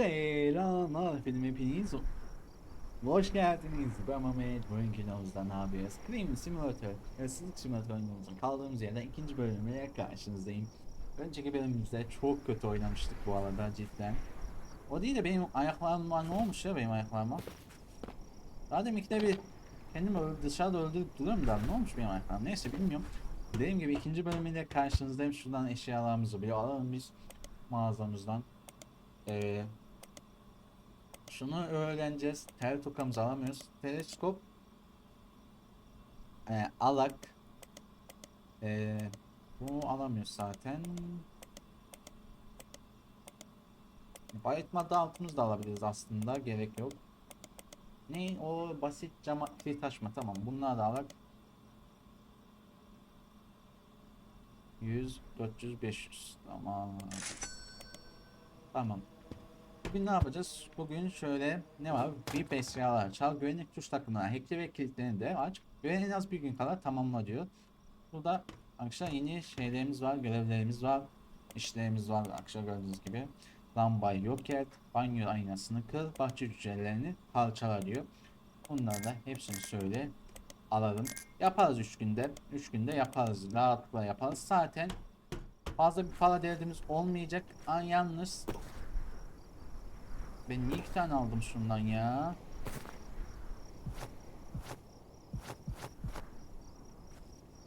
Selamlar efendim hepiniz. Hoş geldiniz. Ben Mehmet. Bugünkü videomuzda ne yapıyoruz? Cream Simulator, hırsızlık simülatör oyunumuzun kaldığımız yerden ikinci bölümüyle karşınızdayım. Önceki bölümümüzde çok kötü oynamıştık bu arada cidden. O değil de benim ayaklarıma ne olmuş ya benim ayaklarıma? Daha demin ikide bir kendimi öl- dışarıda öldürüp duruyorum da ne olmuş benim ayaklarım neyse bilmiyorum. Dediğim gibi ikinci bölümüyle karşınızdayım. Şuradan eşyalarımızı bir alalım biz mağazamızdan. Ee, şunu öğreneceğiz. Tel tokamızı alamıyoruz. Teleskop ee, alak ee, bunu alamıyoruz zaten. Bayıtma dağıtımız da alabiliriz aslında. Gerek yok. Ne o basit cama açma tamam. Bunlar da alak. 100, 400, 500. Tamam. Tamam. Bugün ne yapacağız? Bugün şöyle ne var? VIP eşyalar, çal güvenlik tuş takımları, hackli ve kilitlerini de aç. Ve en az bir gün kadar tamamla diyor. Burada arkadaşlar yeni şeylerimiz var, görevlerimiz var, işlerimiz var arkadaşlar gördüğünüz gibi. Lambayı yok et, banyo aynasını kır, bahçe cücelerini parçala diyor. Bunları da hepsini söyle alalım. Yaparız 3 günde. 3 günde yaparız. Rahatlıkla yaparız. Zaten fazla bir para derdimiz olmayacak. An yalnız ben niye iki tane aldım şundan ya?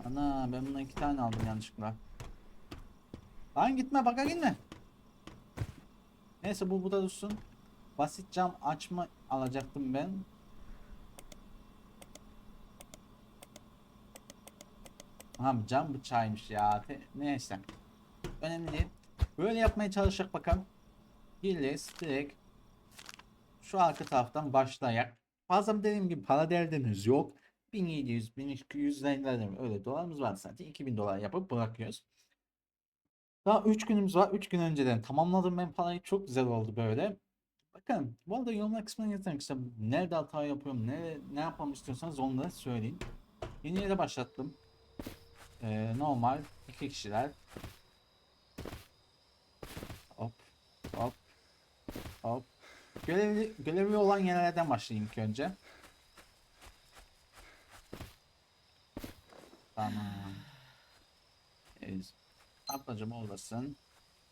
Ana ben bundan iki tane aldım yanlışlıkla. Lan gitme baka gitme. Neyse bu burada dursun. Basit cam açma alacaktım ben. Aha cam bıçağıymış ya. Neyse. Önemli değil. Böyle yapmaya çalışacak bakalım. Gilles direkt şu arka taraftan başlayak. Fazla dediğim gibi para derdimiz yok. 1700, 1200 liralarım öyle dolarımız var zaten. 2000 dolar yapıp bırakıyoruz. Daha 3 günümüz var. 3 gün önceden tamamladım ben parayı. Çok güzel oldu böyle. Bakın bu arada yorumlar kısmına yazın işte nerede hata yapıyorum, ne, ne yapmamı istiyorsanız onları söyleyin. Yeni yere başlattım. Ee, normal iki kişiler. Hop hop hop. Görevli, görevli olan yerlerden başlayayım ilk önce. Tamam. Evet. Ablacım oradasın.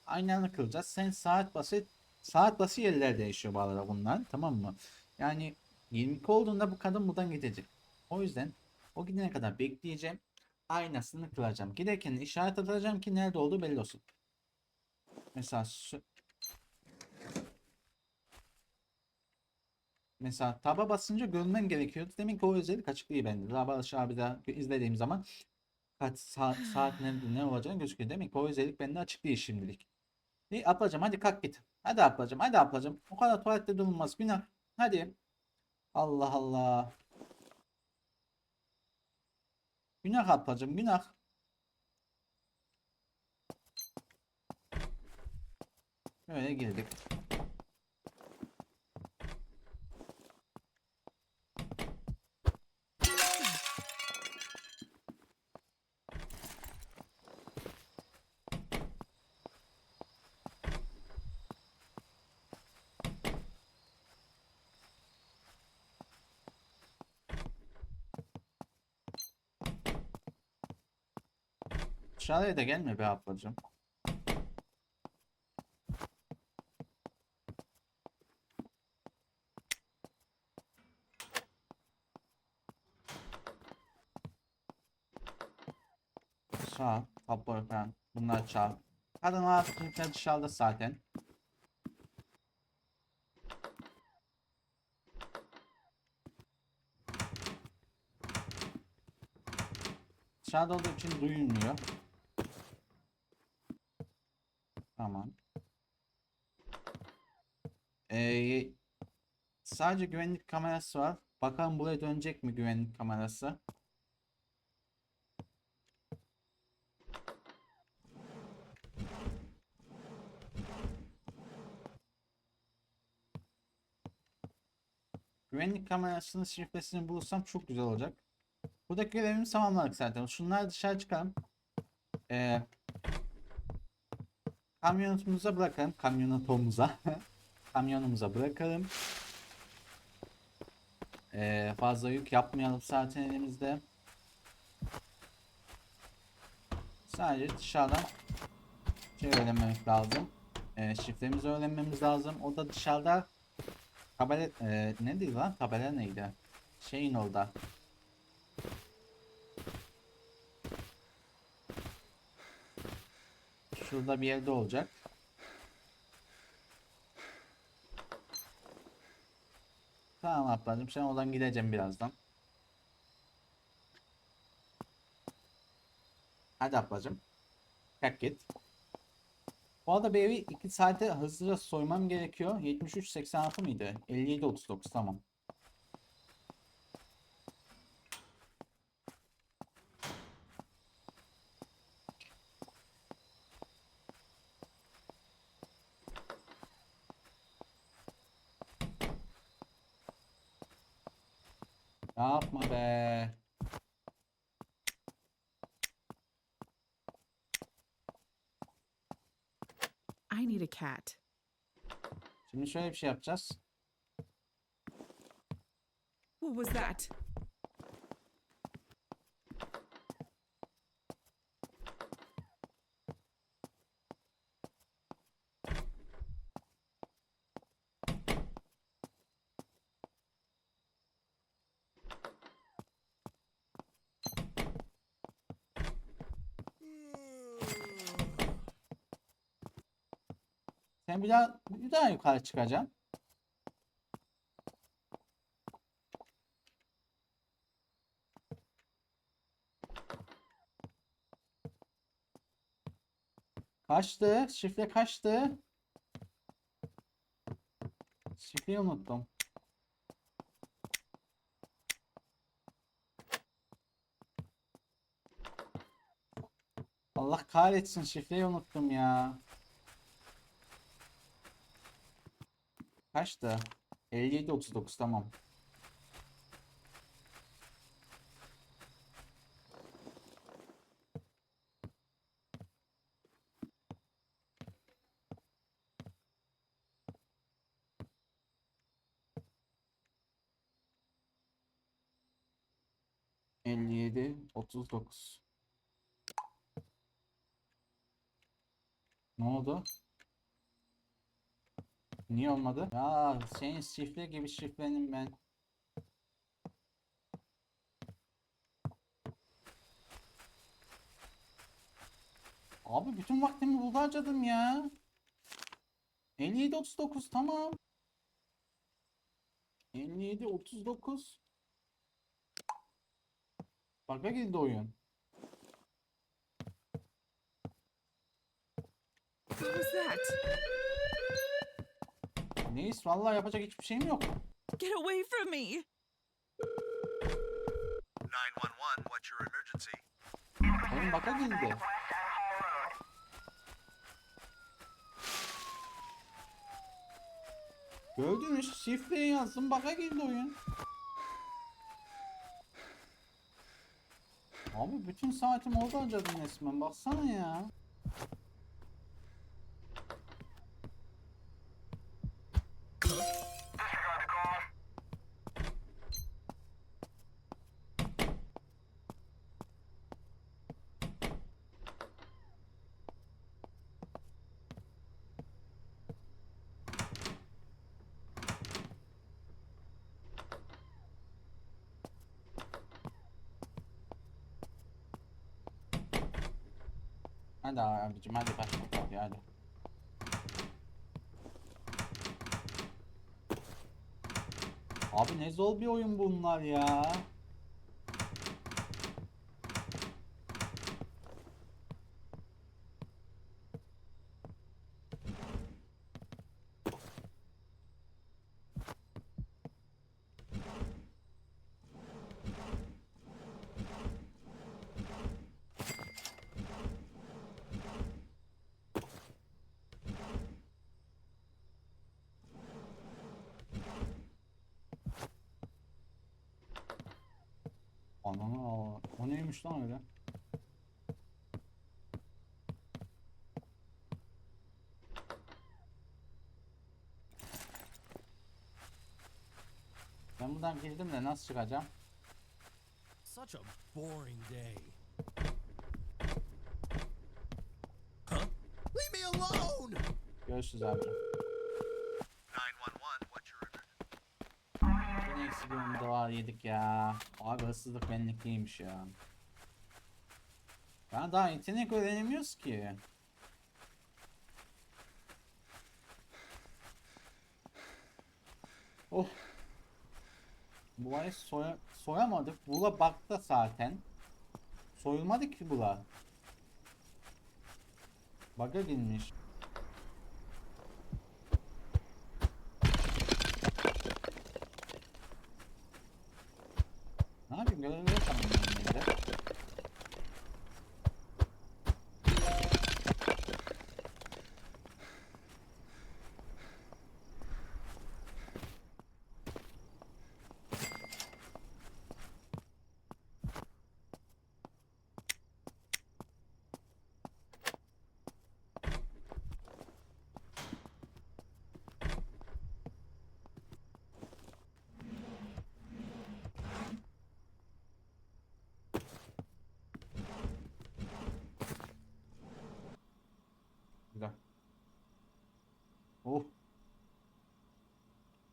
Aynı anda kılacağız. Sen saat basit saat bası yerler değişiyor bu arada bunlar. Tamam mı? Yani 22 olduğunda bu kadın buradan gidecek. O yüzden o gidene kadar bekleyeceğim. Aynasını kılacağım. Giderken işaret atacağım ki nerede olduğu belli olsun. Mesela Mesela taba basınca görmem gerekiyordu. Demek ki o özellik açık değil bende. Taba aşağı bir daha izlediğim zaman kaç saat, saat ne, ne olacağını gözüküyor. Demek ki o özellik bende açık değil şimdilik. İyi ablacım hadi kalk git. Hadi ablacım hadi ablacım. O kadar tuvalette durulmaz günah. Hadi. Allah Allah. Günah ablacım günah. Böyle girdik. Dışarıya da gelme be ablacığım. Çal, tablo falan. Bunlar çal. Kadın artık dışarıda zaten. Dışarıda olduğu için duyulmuyor. Tamam. Ee, sadece güvenlik kamerası var. Bakalım buraya dönecek mi güvenlik kamerası? Güvenlik kamerasının şifresini bulursam çok güzel olacak. Buradaki görevimizi tamamladık zaten. Şunları dışarı çıkalım. Ee, kamyonetumuza bırakalım. Kamyonetumuza. kamyonumuza bırakalım. Ee, fazla yük yapmayalım zaten elimizde. Sadece dışarıdan şey öğrenmemek lazım. Ee, şifremizi öğrenmemiz lazım. O da dışarıda tabela e, ne değil lan tabela neydi? Şeyin orada. Şurada bir yerde olacak. Tamam ablacığım sen oradan gideceğim birazdan. Hadi ablacığım. Kalk git. Bu arada bir evi 2 saate hızlıca soymam gerekiyor. 73.86 mıydı? 57.39 tamam. I need a cat. Şimdi şöyle bir şey yapacağız. What was that? Bir daha bir daha yukarı çıkacaksın. Kaçtı? Şifre kaçtı? Şifreyi unuttum. Allah kahretsin şifreyi unuttum ya. Kaçtı? 57 39 tamam. Elli yedi otuz dokuz. Ne oldu? Niye olmadı? Ya senin şifre gibi şifrenim ben. Abi bütün vaktimi burada harcadım ya. 57 39 tamam. 57 39. Baka girdi oyun. What was that? Neyiz? Vallahi yapacak hiçbir şeyim yok. Get away from me! 911, what's your emergency? Oyun baka girdi. Gördünüz şifreyi yazdım baka girdi oyun. Abi bütün saatim orada harcadım resmen baksana ya. Hadi abicim hadi başla hadi hadi. Abi ne zor bir oyun bunlar ya. Ananı al. O neymiş lan öyle? Ben buradan girdim de nasıl çıkacağım? Such a boring day. Huh? Leave me alone! Görüşürüz abi. 911, what's your emergency? Yine eksi bir onu dolar yedik ya. Abi hırsızlık benlikliymiş ya. Ben daha yetenek öğrenemiyoruz ki. Oh. Burayı soya soyamadık. Bula bakta zaten. Soyulmadı ki bula. Baga girmiş. Ne yapayım görevleri tamamlayayım ben de. Güzel. Oh.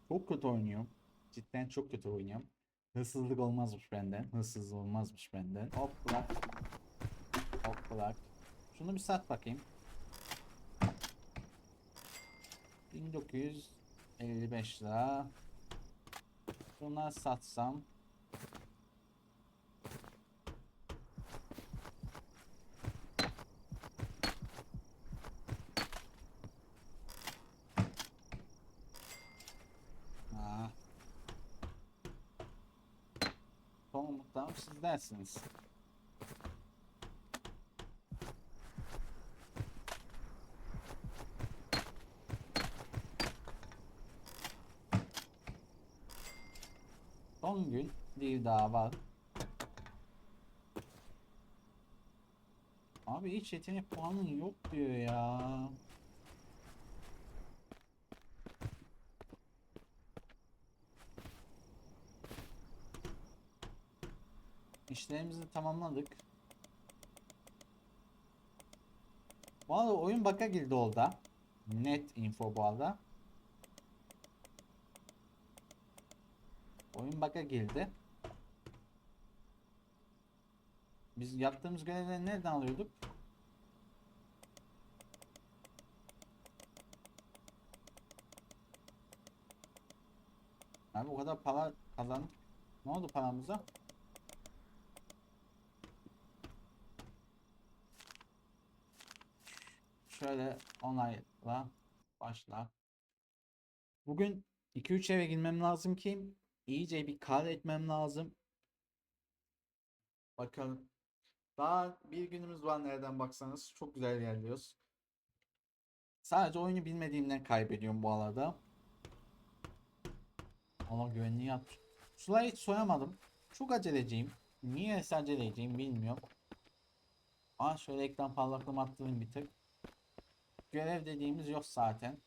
Çok kötü oynuyorum. Cidden çok kötü oynuyorum. Hırsızlık olmazmış benden. Hırsızlık olmazmış benden. Hop bırak. Hop bırak. Şunu bir sat bakayım. 1955 lira. Bunları satsam. Ha. Son muhtarım siz dersiniz. Son gün bir daha. Abi hiç yetenek puanın yok diyor ya. İşlerimizi tamamladık. Arada oyun baka girdi oldu. Net info bu arada. Oyun baka girdi. Biz yaptığımız görevleri nereden alıyorduk? Abi o kadar para kazandık. Ne oldu paramıza? Şöyle onayla başla. Bugün 2-3 eve girmem lazım ki iyice bir kar etmem lazım. Bakalım. Daha bir günümüz var nereden baksanız. Çok güzel ilerliyoruz. Sadece oyunu bilmediğimden kaybediyorum bu arada. Allah güvenliği yap. Suları hiç soyamadım. Çok aceleciyim. Niye aceleyeceğim bilmiyorum. Aa şöyle ekran parlaklığımı arttırayım bir tık. Görev dediğimiz yok zaten.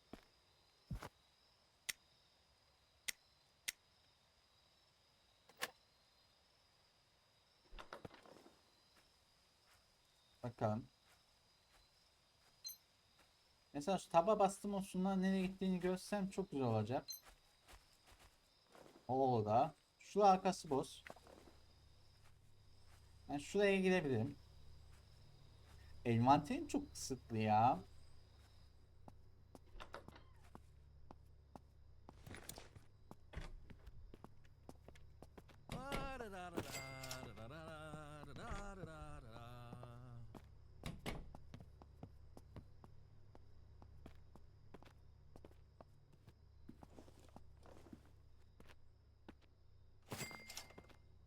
Bakalım. Mesela şu taba bastım o şunlar nereye gittiğini görsem çok güzel olacak. O da. Şu arkası boz. Ben şuraya girebilirim. Envanterim çok kısıtlı ya.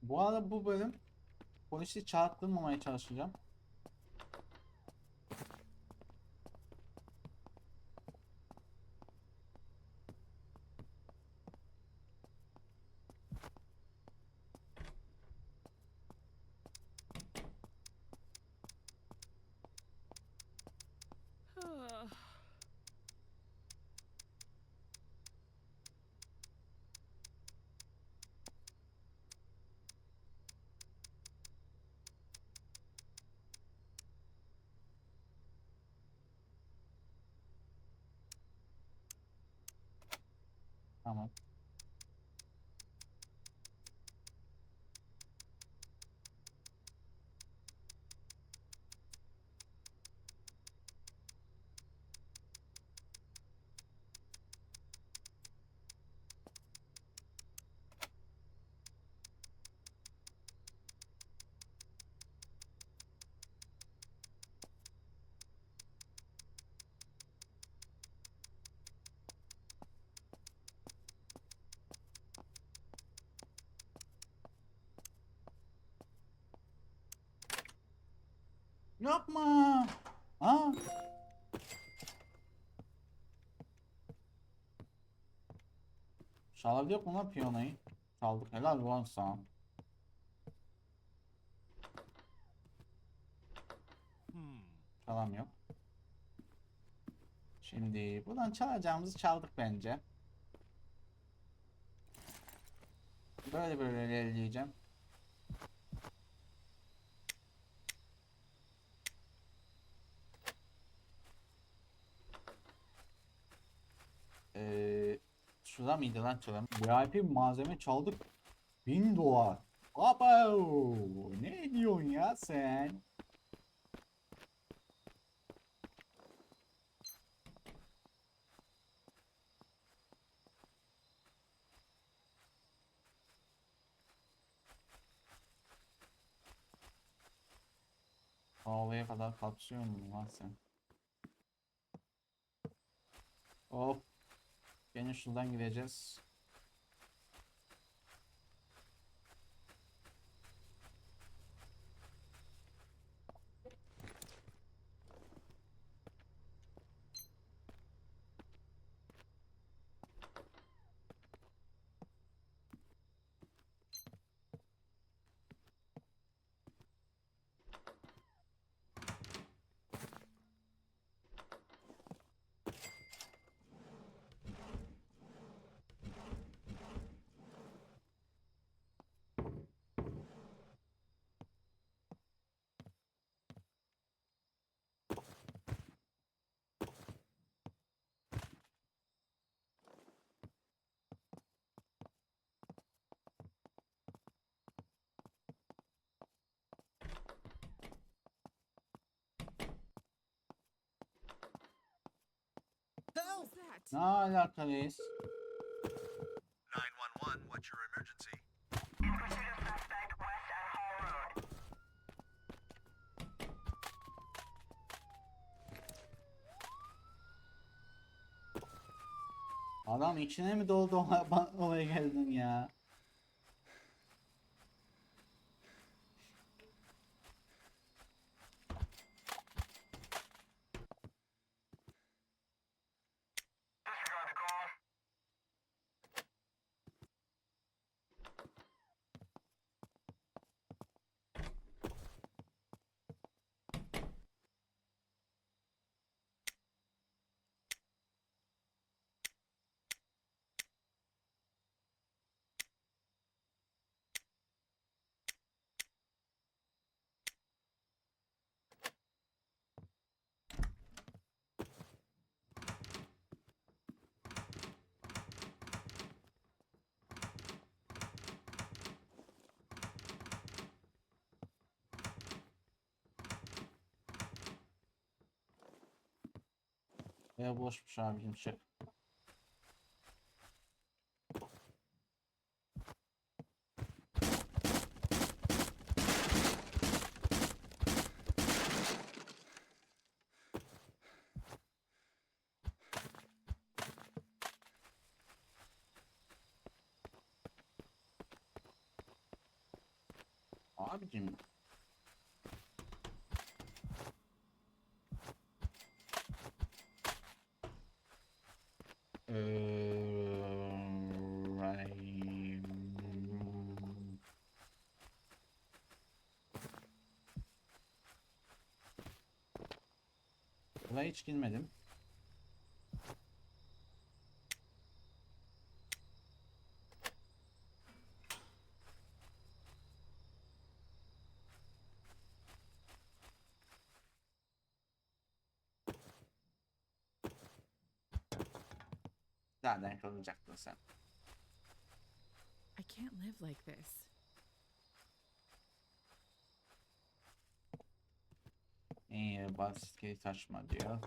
Bu arada bu bölüm polisi çarptırmamaya çalışacağım. Tamam. Yapma. Aa. Çalabiliyor mu lan piyanoyu? Çaldık helal lan sana. Hmm. Çalamıyor. Şimdi buradan çalacağımızı çaldık bence. Böyle böyle ilerleyeceğim. Ee, şurada mıydı lan çalalım? VIP malzeme çaldık. 1000 dolar. Abo! Ne diyorsun ya sen? Havaya kadar kapsıyor mu lan sen? Hop. Gene şuradan gideceğiz. Ne alakalıyız? 911, what's your emergency? Adam içine mi doldu ola- ba- olaya geldin ya? Ve boşmuş abicim çık. Abicim Eee, Buraya hiç girmedim. Zaten kalacaktın sen. I can't live like this. İyi basit kilit açma diyor.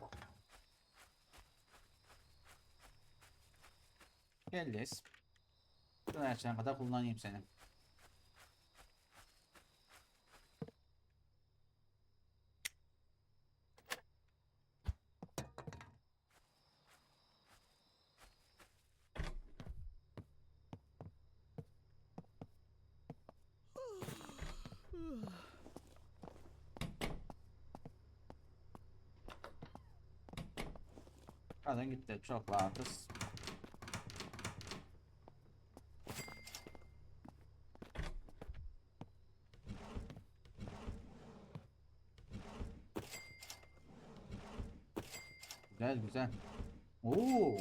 Geleceğiz. Şunu açana kadar kullanayım seni. Gitti. Çok rahatız. Güzel güzel. Oo.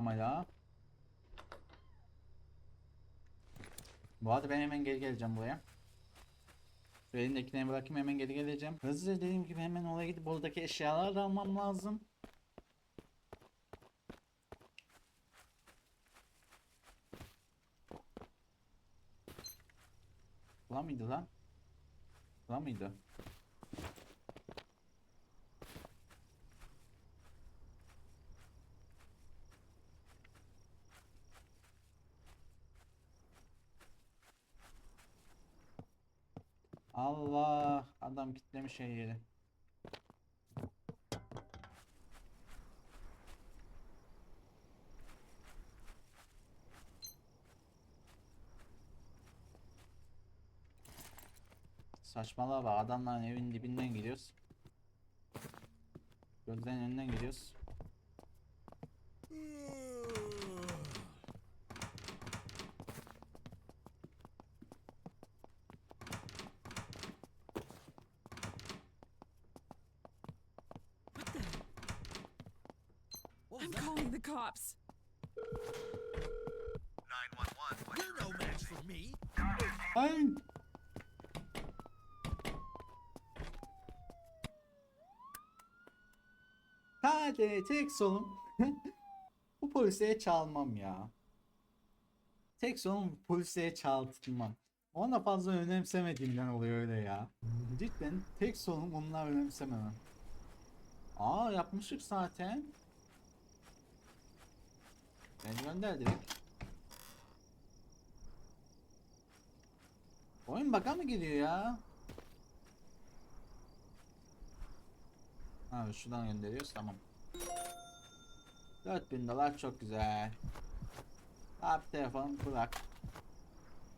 Yepyeni kamera. Bu arada ben hemen geri geleceğim buraya. Şu elimdekini bırakayım hemen geri geleceğim. Hızlıca dediğim gibi hemen oraya gidip oradaki eşyaları da almam lazım. Bula mıydı lan? Bula mıydı? Allah adam kitlemiş şey yeri. Saçmalığa bak adamların evin dibinden gidiyoruz. Gözlerin önünden gidiyoruz. What was I'm that? calling the cops. 911, what's You're no match for me. Ay! Hadi tek solum. Bu polisiye çalmam ya. Tek solum polisiye çaldırmam. Ona fazla önemsemediğimden oluyor öyle ya. Cidden tek solum onunla önemsememem. Aa yapmışık zaten. Beni gönder. Oyun baka mı gidiyor ya? Ha şuradan gönderiyoruz tamam. 4000 dolar çok güzel. Abi telefonu bırak.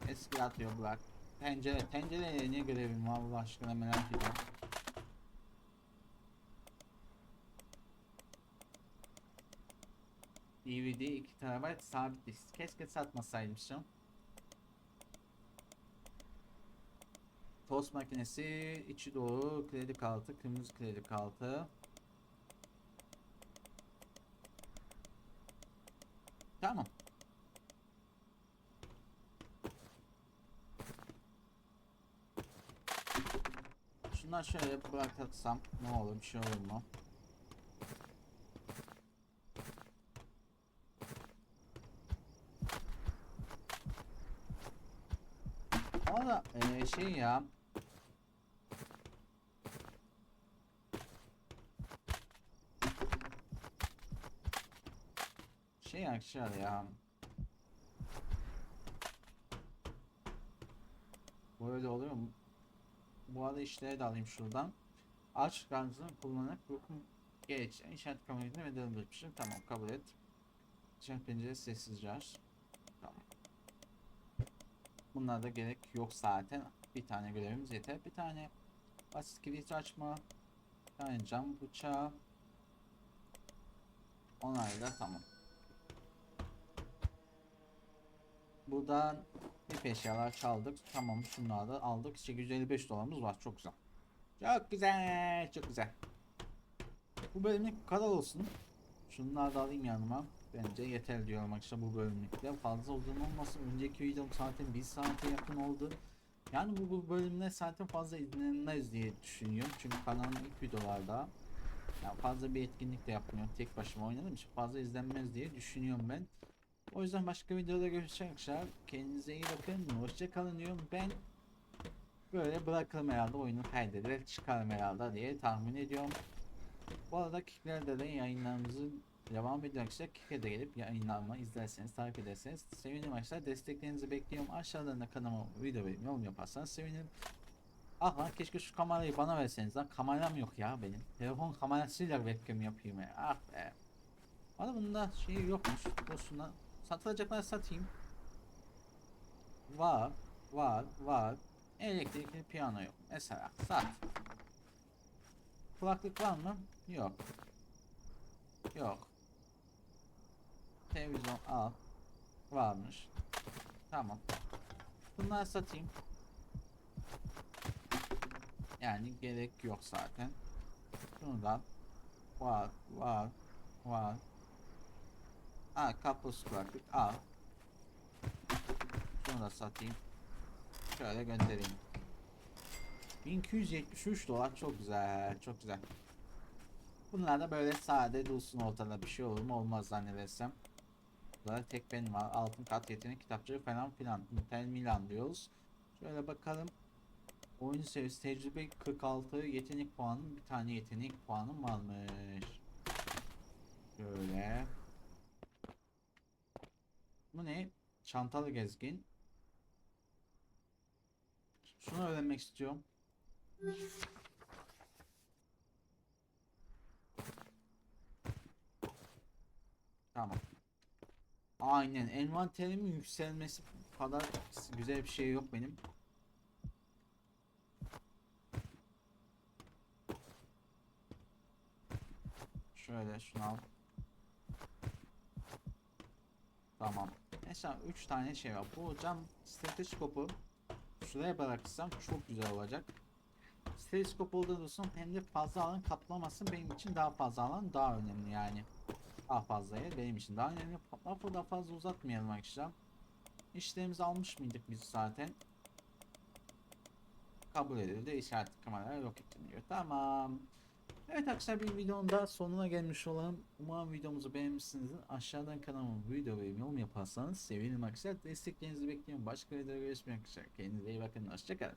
Eski atıyor bırak. Tencere, tencereye ne görevim var Allah aşkına merak ediyorum. DVD 2 TB sabit disk. Keşke satmasaymışım. Tost makinesi, içi dolu, kredi kartı, kırmızı kredi kartı. Tamam. Şunları şöyle bırakırsam ne olur bir şey olur mu? Valla eee şey ya Şey arkadaşlar ya Böyle oluyor mu? Bu arada işleri de alayım şuradan. Aç gazını kullanarak yokum geç. İnşaat kamerasını ve döndürmüşüm. Tamam kabul et. İnşaat pencere sessizce aç. Tamam. Bunlara da gerek yok zaten. Bir tane görevimiz yeter. Bir tane basit kilit açma. Bir tane cam bıçağı. Onayla tamam. Buradan ip eşyalar çaldık. Tamam şunları da aldık. 855 dolarımız var. Çok güzel. Çok güzel. Çok güzel. Bu bölümlük kadar olsun. Şunları da alayım yanıma. Bence yeter diyorum arkadaşlar bu bölümlükte. Fazla uzun olmasın. Önceki videom zaten 1 saate yakın oldu. Yani bu, bu bölümde zaten fazla izlenmez diye düşünüyorum. Çünkü kanalın ilk videolarda yani fazla bir etkinlik de yapmıyorum. Tek başıma oynadığım için fazla izlenmez diye düşünüyorum ben. O yüzden başka videoda görüşeceğiz arkadaşlar. Kendinize iyi bakın. Hoşça kalın diyorum. Ben böyle bırakırım herhalde oyunu kaydederek çıkarım herhalde diye tahmin ediyorum. Bu arada Kicklerde de yayınlarımızı devam ediyor arkadaşlar. Kick'e de gelip yayınlarımı izlerseniz, takip ederseniz sevinirim arkadaşlar. Desteklerinizi bekliyorum. Aşağıdan da kanalıma video verip yorum yaparsanız sevinirim. Ah lan keşke şu kamerayı bana verseniz lan. Kameram yok ya benim. Telefon kamerasıyla webcam yapayım ya. Ah be. Bana bunda şey yokmuş. Boşuna satılacaklar satayım. Var, var, var. Elektrikli piyano yok. Mesela sat. Kulaklık var mı? Yok. Yok. Televizyon al. Varmış. Tamam. Bunları satayım. Yani gerek yok zaten. Şunu da var, var, var. Al kapus kulaklık al. Şunu da satayım. Şöyle göndereyim. 1273 dolar çok güzel, çok güzel. Bunlar da böyle sade dursun ortada bir şey olur mu olmaz zannedersem. Burada tek benim var. Altın kat yetenek kitapçığı falan filan. Intel Milan diyoruz. Şöyle bakalım. Oyun seviyesi tecrübe 46 yetenek puanım bir tane yetenek puanım varmış. Şöyle. Bu ne? Çantalı gezgin. Şunu öğrenmek istiyorum. Tamam. Aynen. Envanterimin yükselmesi kadar güzel bir şey yok benim. Şöyle şunu al. Tamam. Mesela 3 tane şey var. Bu cam stetoskopu şuraya bırakırsam çok güzel olacak. Stetoskop olduğu dursun hem de fazla alan kaplaması benim için daha fazla alan daha önemli yani. Daha fazla yer benim için daha önemli. Lafı da fazla uzatmayalım arkadaşlar. İşlerimizi almış mıydık biz zaten? Kabul edildi. İşaretli kameralar yok ediliyor. Tamam. Evet arkadaşlar bir videonun da sonuna gelmiş olalım. Umarım videomuzu beğenmişsinizdir. Aşağıdan kanalıma video ve yorum yaparsanız sevinirim arkadaşlar. Desteklerinizi bekliyorum. Başka videoda görüşmek üzere. Kendinize iyi bakın. Hoşçakalın.